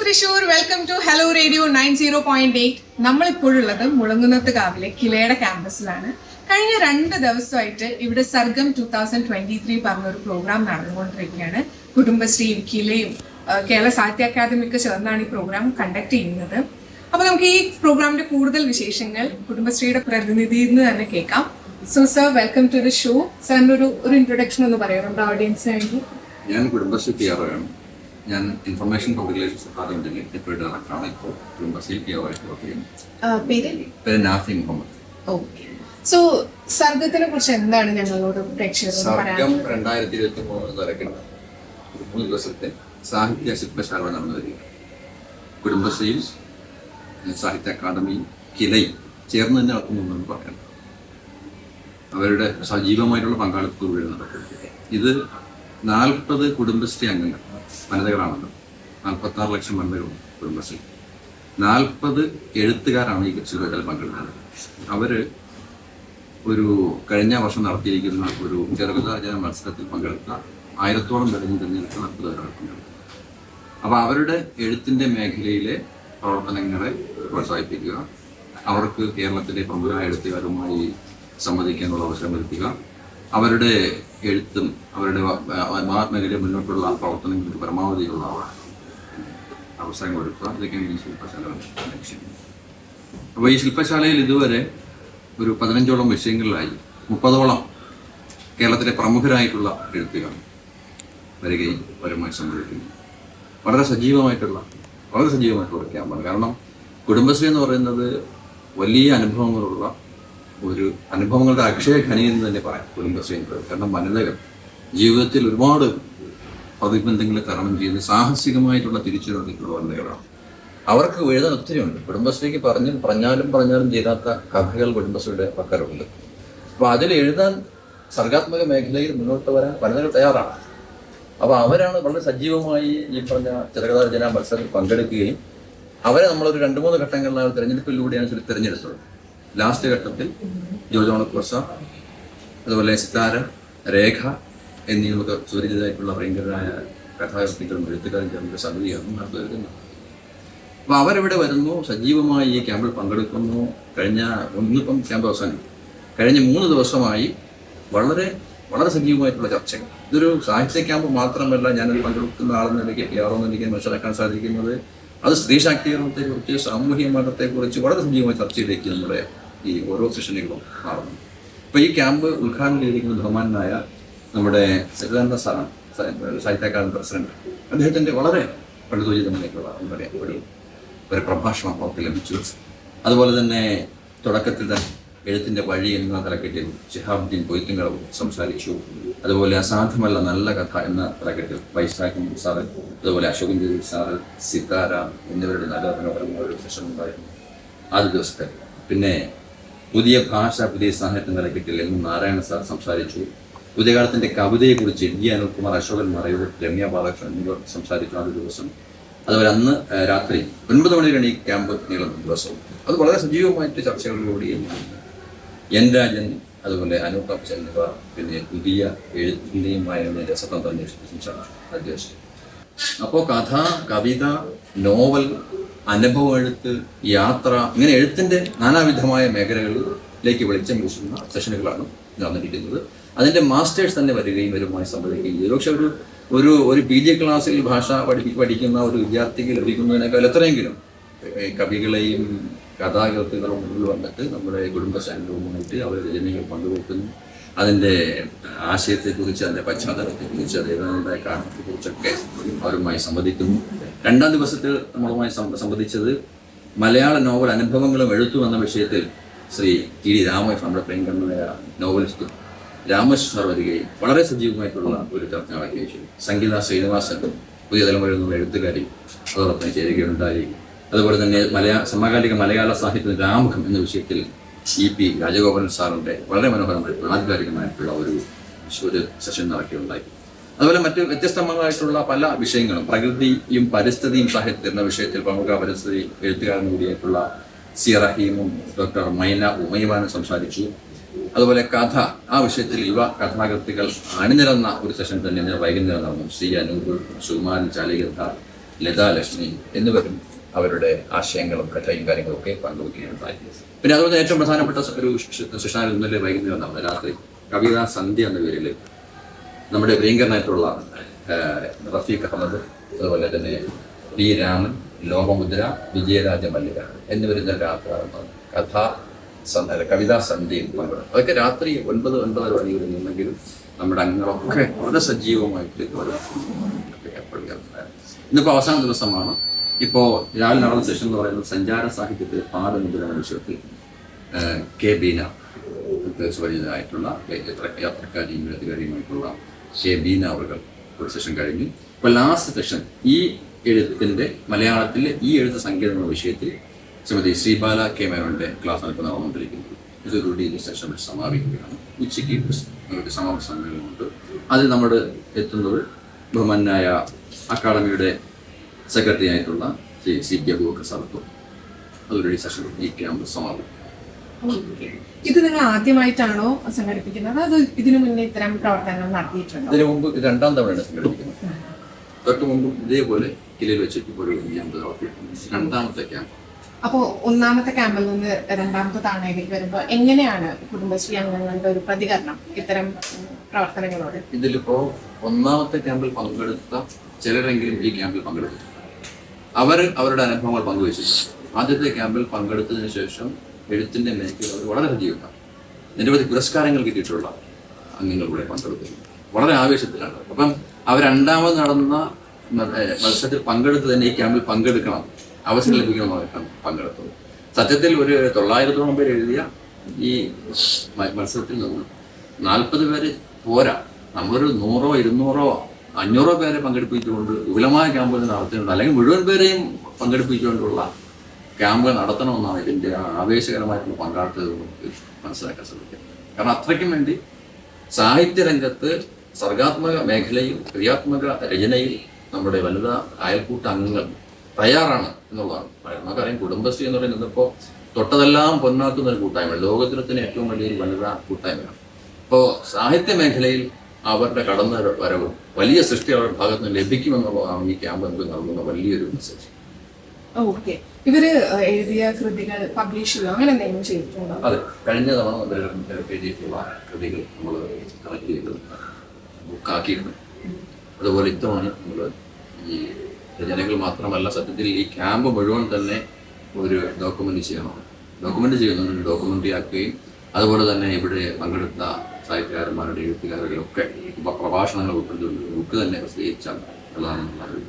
Thrissur welcome to hello radio nine zero point eight നമ്മളിപ്പോഴുള്ളത് മുളങ്ങുന്നത്ത് കാവിലെ കിലയുടെ ക്യാമ്പസിലാണ്. കഴിഞ്ഞ രണ്ട് ദിവസമായിട്ട് ഇവിടെ Sargam two thousand twenty three പറഞ്ഞൊരു പ്രോഗ്രാം നടന്നുകൊണ്ടിരിക്കുകയാണ്. കുടുംബശ്രീയും കിലയും കേരള സാഹിത്യ അക്കാദമിക്ക് ചേർന്നാണ് ഈ പ്രോഗ്രാം കണ്ടക്ട് ചെയ്യുന്നത്. അപ്പൊ നമുക്ക് ഈ പ്രോഗ്രാമിന്റെ കൂടുതൽ വിശേഷങ്ങൾ കുടുംബശ്രീയുടെ പ്രതിനിധിയിൽ നിന്ന് തന്നെ കേൾക്കാം. So sir welcome to the show സാറിന്റെ ഒരു ഒരു ഇൻട്രൊഡക്ഷൻ ഒന്ന് പറയാം നമ്മുടെ ഓഡിയൻസിന് വേണ്ടി? ഞാൻ കുടുംബശ്രീ ആണ്. ഞാൻ ഇൻഫർമേഷൻ പബ്ലിക് റിലേഷൻസ് ഡിപ്പാർട്ട്മെന്റിൽ ഇപ്പോൾ. ഡയറക്ടറാണ് ഇപ്പോൾ ആർ ആയിട്ട് വർക്ക് ചെയ്യുന്നത്. പേര്? നാഫി മുഹമ്മദ്. സോ സർഗത്തിനെ കുറിച്ച് എന്താണ് ഞങ്ങളോട് പ്രേക്ഷകരോട് സർഗം പറയാൻ രണ്ടായിരത്തി ഇരുപത്തി മൂന്ന് തലക്കുന്ന മൂന്ന് ദിവസത്തെ സാഹിത്യ ശില്പശാല നടന്നു വരിക കുടുംബശ്രീയിൽ സാഹിത്യ അക്കാദമിയും കിലയും ചേർന്ന് തന്നെ നടത്തുന്നു പറയണം അവരുടെ സജീവമായിട്ടുള്ള പങ്കാളിത്തത്തോടെ നടക്കുന്നത് ഇത് നാൽപ്പത് കുടുംബശ്രീ അംഗങ്ങൾ വനിതകളാണല്ലോ. നാൽപ്പത്തി ആറ് ലക്ഷം വനിതകളും കുടുംബശ്രീ. നാൽപ്പത് എഴുത്തുകാരാണ് ഈ ശില്പശാല പങ്കെടുക്കുന്നത്. അവർ ഒരു കഴിഞ്ഞ വർഷം നടത്തിയിരിക്കുന്ന ഒരു ചെറുകഥാചാര മത്സരത്തിൽ പങ്കെടുത്ത ആയിരത്തോളം പേരും തിരഞ്ഞെടുത്ത് നാൽപ്പത് പേരാണ് പങ്കെടുക്കുന്നത് അപ്പോൾ അവരുടെ എഴുത്തിന്റെ മേഖലയിലെ പ്രവർത്തനങ്ങളെ പ്രോത്സാഹിപ്പിക്കുക അവർക്ക് കേരളത്തിലെ പ്രമുഖ എഴുത്തുകാരുമായി സംവദിക്കാനുള്ള അവസരം വരുത്തുക അവരുടെ എഴുത്തും അവരുടെ വ- മുന്നോട്ടുള്ള പ്രവർത്തനങ്ങൾക്ക് പരമാവധിയുള്ള അവസരങ്ങൾ കൊടുക്കുക ഇതൊക്കെയാണ് ഈ ശില്പശാല ലക്ഷ്യം. അപ്പോൾ ഈ ശില്പശാലയിൽ ഇതുവരെ ഒരു പതിനഞ്ചോളം വിഷയങ്ങളിലായി മുപ്പതോളം കേരളത്തിലെ പ്രമുഖരായിട്ടുള്ള എഴുത്തുകാർ വരികയും പരമായി സംഭവിക്കുന്നു വളരെ സജീവമായിട്ടുള്ള വളരെ സജീവമായിട്ടുള്ള ക്യാമ്പാണ്. കാരണം കുടുംബശ്രീ എന്ന് പറയുന്നത് വലിയ അനുഭവങ്ങളുള്ള ഒരു അനുഭവങ്ങളുടെ അക്ഷയ ഖനി എന്ന് തന്നെ പറയാം കുടുംബശ്രീ കാരണം വനിതകൾ ജീവിതത്തിൽ ഒരുപാട് പ്രതിബന്ധങ്ങളെ തരണം ചെയ്യുന്ന സാഹസികമായിട്ടുള്ള തിരിച്ചുവരവിലേക്കുള്ള വനിതകളാണ്. അവർക്ക് എഴുതാൻ ഒത്തിരി ഉണ്ട്. കുടുംബശ്രീക്ക് പറഞ്ഞു പറഞ്ഞാലും പറഞ്ഞാലും തീരാത്ത കഥകൾ കുടുംബശ്രീയുടെ പക്കലുണ്ട്. അപ്പോൾ അതിൽ എഴുതാൻ സർഗാത്മക മേഖലയിൽ മുന്നോട്ട് വരാൻ വനിതകൾ തയ്യാറാണ്. അപ്പോൾ അവരാണ് വളരെ സജീവമായി ഈ പറഞ്ഞ ചെറുകഥാരചന മത്സരത്തിൽ പങ്കെടുക്കുകയും അവരെ നമ്മളൊരു രണ്ട് മൂന്ന് ഘട്ടങ്ങളിലാണ് തിരഞ്ഞെടുപ്പിലൂടെയാണ് തിരഞ്ഞെടുത്തത്. ലാസ്റ്റ് ഘട്ടത്തിൽ ജോജോണ കോസ അതുപോലെ സിതാര രേഖ എന്നീ നമുക്ക് സുപരിചിതമായിട്ടുള്ള ഭയങ്കരരായ കഥാകൃത്തികളും എഴുത്തുകാരും ചേർന്നൊരു സമിതിയാണ് നടത്തുന്നത് അപ്പൊ അവരിവിടെ വരുന്നു? സജീവമായി ഈ ക്യാമ്പിൽ പങ്കെടുക്കുന്നു. കഴിഞ്ഞ ഒന്നിപ്പം ക്യാമ്പ് അവസാനം കഴിഞ്ഞ മൂന്ന് ദിവസമായി വളരെ വളരെ സജീവമായിട്ടുള്ള ചർച്ചകൾ. ഇതൊരു സാഹിത്യ ക്യാമ്പ് മാത്രമല്ല ഞാൻ പങ്കെടുക്കുന്ന ആളെന്ന നിലയ്ക്ക് യാറോ എനിക്ക് മനസ്സിലാക്കാൻ സാധിക്കുന്നത്. അത് സ്ത്രീ ശാക്തീകരണത്തെ കുറിച്ച് സാമൂഹിക മരണത്തെ കുറിച്ച് വളരെ സജീവമായ ചർച്ചയിലേക്ക് നമ്മുടെ ഈ ഓരോ സെഷനുകളും മാറുന്നു. അപ്പോൾ ഈ ക്യാമ്പ് ഉദ്ഘാടനം ചെയ്തിരിക്കുന്ന ബഹുമാനായ നമ്മുടെ സച്ചിദാനന്ദ സാറാണ് സാഹിത്യ അക്കാദമി പ്രസിഡന്റ്. അദ്ദേഹത്തിന്റെ വളരെ പണ്ഡിതോചിതമായിട്ടുള്ള എന്താ പറയുക ഒരു ഒരു പ്രഭാഷണം അവർക്ക് ലഭിച്ചു. അതുപോലെ തന്നെ തുടക്കത്തിൽ തന്നെ എഴുത്തിന്റെ വഴി എന്ന തലക്കെട്ടിൽ ഷിഹാബുദ്ദീൻ പൊയ്ത്തുങ്കടവ് സംസാരിച്ചു. അതുപോലെ അസാധ്യമല്ല നല്ല കഥ എന്ന തലക്കെട്ടിൽ വൈശാഖി സാറ് അതുപോലെ അശോകൻ ദേവി സാറ് എന്നിവരുടെ നല്ല മനോഹരമായ സെഷൻ ഉണ്ടായിരുന്നു ആദ്യ ദിവസത്തെ. പിന്നെ പുതിയ ഭാഷ പുതിയ സാഹിത്യം തലക്കെട്ടിൽ എന്നും നാരായണ സാർ സംസാരിച്ചു. പുതിയ കാലത്തിന്റെ കവിതയെക്കുറിച്ച് ഡി. അനിൽകുമാർ അശോകൻ മറയൂർ രമ്യ ബാലകൃഷ്ണൻ എന്നിവർ സംസാരിച്ചു ആദ്യ ദിവസം. അതുപോലെ അന്ന് രാത്രി ഒൻപത് മണിക്കാണ് ഈ ക്യാമ്പ് നീളുന്ന ദിവസവും. അത് വളരെ സജീവമായിട്ട് ചർച്ചകളിലൂടെയും എൻ രാജൻ അതുപോലെ അനൂപ് എന്നിവർ പിന്നെ പുതിയ എഴുത്തിന്റെയും രസതന്ത്രം രസതം തന്നെ അധ്യക്ഷൻ അപ്പോൾ കഥ കവിത നോവൽ അനുഭവ എഴുത്ത് യാത്ര ഇങ്ങനെ എഴുത്തിന്റെ നാനാവിധമായ മേഖലകളിലേക്ക് വെളിച്ചം വീശുന്ന സെഷനുകളാണ് നടന്നിരിക്കുന്നത്. അതിന്റെ മാസ്റ്റേഴ്സ് തന്നെ വരികയും വരുമായി സംവദിക്കുകയും ചെയ്തു. പക്ഷെ ഒരു ഒരു ഒരു പി ജി ക്ലാസ്സിൽ ഭാഷ പഠി പഠിക്കുന്ന ഒരു വിദ്യാർത്ഥിക്ക് ലഭിക്കുന്നതിനേക്കാൾ എത്രയെങ്കിലും കവികളെയും കഥാകൃത്തുകളും മുന്നിൽ വന്നിട്ട് നമ്മുടെ കുടുംബ അവർ രചനകൾ പങ്കുവെക്കുന്നു. അതിന്റെ ആശയത്തെക്കുറിച്ച് അതിന്റെ പശ്ചാത്തലത്തെക്കുറിച്ച് അദ്ദേഹങ്ങളുടെ കാരണത്തെക്കുറിച്ചൊക്കെ അവരുമായി സംവദിക്കുന്നു. രണ്ടാം ദിവസത്തിൽ നമ്മളുമായി സംവദിച്ചത് മലയാള നോവൽ അനുഭവങ്ങളും എഴുത്തും എന്ന വിഷയത്തിൽ ശ്രീ ടി ഡി രാമകൃഷ്ണൻ നമ്മുടെ പ്രിയങ്കരനായ നോവലിസ്റ്റ് രാമേശ്വർ വരികയും വളരെ സജീവമായിട്ടുള്ള ഒരു ചർച്ച നടക്കുകയും ചെയ്തു. സംഗീത ശ്രീനിവാസൻ പുതിയ തലമുറയിൽ നിന്നുള്ള എഴുത്തുകാരി അതോടൊപ്പം ചേരുകയുണ്ടായി. അതുപോലെ തന്നെ മലയാള സമകാലിക മലയാള സാഹിത്യത്തിന്റെ ആമുഖം എന്ന വിഷയത്തിൽ ഇ പി രാജഗോപാലൻ സാറിന്റെ വളരെ മനോഹരമായിട്ടുള്ള ആധികാരികമായിട്ടുള്ള ഒരു ഒരു സെഷൻ നടക്കുകയുണ്ടായി. അതുപോലെ മറ്റ് വ്യത്യസ്തമായിട്ടുള്ള പല വിഷയങ്ങളും പ്രകൃതിയും പരിസ്ഥിതിയും സാഹിത്യം എന്ന വിഷയത്തിൽ പ്രമുഖ പരിസ്ഥിതി എഴുത്തുകാരൻ കൂടിയായിട്ടുള്ള സി റഹീമും ഡോക്ടർ മൈന ഉമൈവാനും സംസാരിച്ചു. അതുപോലെ കഥ ആ വിഷയത്തിൽ യുവ കഥാകൃത്തികൾ അണിനിരന്ന ഒരു സെഷൻ തന്നെ വൈകുന്നേരം നടന്നു. സി അനൂപ് സുമാൻ ചാലികഥ ലതാ ലക്ഷ്മി എന്നിവരും അവരുടെ ആശയങ്ങളും കഥയും കാര്യങ്ങളും ഒക്കെ പങ്കുവയ്ക്കുകയുണ്ടായി പിന്നെ അതുപോലെ ഏറ്റവും പ്രധാനപ്പെട്ട ഒരു ശിക്ഷാനിൽ ഇന്നലെ വൈകുന്നേരം നടന്ന രാത്രി കവിതാ സന്ധ്യ എന്ന പേരിൽ നമ്മുടെ പ്രിയങ്കരനായിട്ടുള്ള റഫീഖ് അഹമ്മദ് അതുപോലെ തന്നെ പി രാമൻ ലോകമുദ്ര വിജയരാജ മല്ലിക എന്നിവരുടെ രാത്രി കഥാ കവിതാ സന്ധ്യയും പങ്കെടുക്കും അതൊക്കെ രാത്രി ഒൻപത് ഒൻപതര മണിയിൽ നിന്നെങ്കിലും നമ്മുടെ അംഗങ്ങളൊക്കെ വളരെ സജീവമായിട്ട്. ഇന്നിപ്പോൾ അവസാന ദിവസമാണ്. ഇപ്പോൾ രാവിലെ നടന്ന സെഷൻ എന്ന് പറയുന്നത് സഞ്ചാര സാഹിത്യത്തിൽ പാദമുദ്ര എന്ന വിഷയത്തിൽ കെ ബീന സുപരിചിതമായിട്ടുള്ള യാത്രക്കാരിയും എഴുത്തുകാരിയുമായിട്ടുള്ള കെ ബീന അവർ ഒരു സെഷൻ കഴിഞ്ഞു. ഇപ്പോൾ ലാസ്റ്റ് സെഷൻ ഈ എഴുത്തിന്റെ മലയാളത്തിലെ ഈ എഴുത്ത് എന്ന വിഷയത്തിൽ ശ്രീമതി ശ്രീബാല കെ മേനോന്റെ ക്ലാസ് ഇപ്പോൾ നടന്നുകൊണ്ടിരിക്കുന്നത് ഇതൊരു ഈ സെഷൻ സമാപിക്കുകയാണ്. ഉച്ചയ്ക്ക് സമാപന സമ്മേളനമുണ്ട് അതിൽ നമ്മൾ എത്തുന്നത് ബഹുമാനായ അക്കാദമിയുടെ സെക്രട്ടറി ആയിട്ടുള്ള ശ്രീ സി പി അബൂബക്കർ സാറത്തും അതൊരു സെഷൻ ഈ ക്യാമ്പ് സമാപിക്കും ഇത് നിങ്ങൾ ആദ്യമായിട്ടാണോ സംഘടിപ്പിക്കുന്നത്? അതോ ഇതിനു മുന്നേ ഇത്തരം പ്രവർത്തനങ്ങൾ നടത്തിയിട്ടുണ്ടോ? ഇതിനു മുമ്പ് രണ്ടാം തവണയാണ് സംഘടിപ്പിക്കുന്നത്. തൊട്ട് മുമ്പ് ഇതേപോലെ കിലയിൽ വെച്ചിട്ട് ഒരു ക്യാമ്പ് നടത്തിയിട്ടുണ്ട്. രണ്ടാമത്തെ ക്യാമ്പ് അപ്പോ ഒന്നാമത്തെ ക്യാമ്പിൽ നിന്ന് രണ്ടാമത്തെ തവണയിലേക്ക് വരുമ്പോൾ എങ്ങനെയാണ് കുടുംബശ്രീ അംഗങ്ങളുടെ ഒരു പ്രതികരണം ഇത്തരം പ്രവർത്തനങ്ങളോട്? ഇതിലിപ്പോ ഒന്നാമത്തെ ക്യാമ്പിൽ പങ്കെടുത്ത ചിലരെങ്കിലും ഈ ക്യാമ്പിൽ പങ്കെടുത്തു അവർ അവരുടെ അനുഭവങ്ങൾ പങ്കുവച്ചിട്ടുണ്ട് ആദ്യത്തെ ക്യാമ്പിൽ പങ്കെടുത്തതിന് ശേഷം എഴുത്തിന്റെ മേഖല അവർ വളരെ സജീവമാണ് നിരവധി പുരസ്കാരങ്ങൾ കിട്ടിയിട്ടുള്ള അംഗങ്ങൾ ഇവിടെ പങ്കെടുത്തു വളരെ ആവേശത്തിലാണ്. അപ്പം അവർ രണ്ടാമത് നടന്ന മത്സരത്തിൽ പങ്കെടുത്ത് തന്നെ ഈ ക്യാമ്പിൽ പങ്കെടുക്കണം. അവസരം ലഭിക്കണമെന്നാണ് പങ്കെടുത്തത്. സത്യത്തിൽ ഒരു തൊള്ളായിരത്തോളം പേര് എഴുതിയ ഈ മത്സരത്തിൽ നിന്ന് നാൽപ്പത് പേര് പോരാ. നമ്മളൊരു നൂറോ ഇരുന്നൂറോ അഞ്ഞൂറോ പേരെ പങ്കെടുപ്പിച്ചുകൊണ്ട് വിപുലമായ ക്യാമ്പുകൾ നടത്തിയിട്ടുണ്ട്. അല്ലെങ്കിൽ മുഴുവൻ പേരെയും പങ്കെടുപ്പിച്ചുകൊണ്ടുള്ള ക്യാമ്പുകൾ നടത്തണമെന്നാണ് ഇതിന്റെ ആവേശകരമായിട്ടുള്ള പങ്കാളിത്തം നമുക്ക് മനസ്സിലാക്കാൻ ശ്രമിക്കുന്നത്. കാരണം അത്രയ്ക്കും വേണ്ടി സാഹിത്യരംഗത്ത് സർഗാത്മക മേഖലയിൽ ക്രിയാത്മക രചനയിൽ നമ്മുടെ വനിതാ അയൽക്കൂട്ട അംഗങ്ങൾ തയ്യാറാണ് എന്നുള്ളതാണ്. നമുക്കറിയാം കുടുംബശ്രീ എന്ന് പറയുന്നത് ഇപ്പോൾ തൊട്ടതെല്ലാം പൊന്നാക്കുന്ന ഒരു കൂട്ടായ്മ. ലോകത്തിനത്തിന് ഏറ്റവും വലിയൊരു വനിതാ കൂട്ടായ്മയാണ്. ഇപ്പോൾ സാഹിത്യ മേഖലയിൽ അവരുടെ കടന്ന വരവ് വലിയ സൃഷ്ടി അവരുടെ ഭാഗത്ത് നിന്ന് ലഭിക്കുമെന്നുള്ളതാണ് ഈ ക്യാമ്പ് നമുക്ക് നൽകുന്ന വലിയൊരു മെസ്സേജ് ഓക്കെ ഇവർ എഴുതിയ കൃതികൾ പബ്ലിഷ് ചെയ്യുക അങ്ങനെ എന്തെങ്കിലും ചെയ്തിട്ടുണ്ടോ? അതെ കഴിഞ്ഞ തവണ എഴുതിയിട്ടുള്ള കൃതികൾ നമ്മൾ കളക്ട് ചെയ്ത് ബുക്കാക്കിയിരുന്നു അതുപോലെ ഇത്തവണ നമ്മൾ ഈ രചനകൾ മാത്രമല്ല സത്യത്തിൽ ഈ ക്യാമ്പ് മുഴുവൻ തന്നെ ഒരു ഡോക്യുമെന്റ് ചെയ്യണം. ഡോക്യുമെന്റ് ചെയ്യുന്നതിന് ഡോക്യുമെന്ററി ആക്കുകയും അതുപോലെ തന്നെ ഇവിടെ പങ്കെടുത്ത സാഹിത്യകാരന്മാരുടെ എഴുത്തുകാരുടെ ഒക്കെ പ്രഭാഷണങ്ങൾ ഉൾപ്പെടുത്തി ബുക്ക് തന്നെ പ്രസിദ്ധീകരിച്ചാൽ ഒരു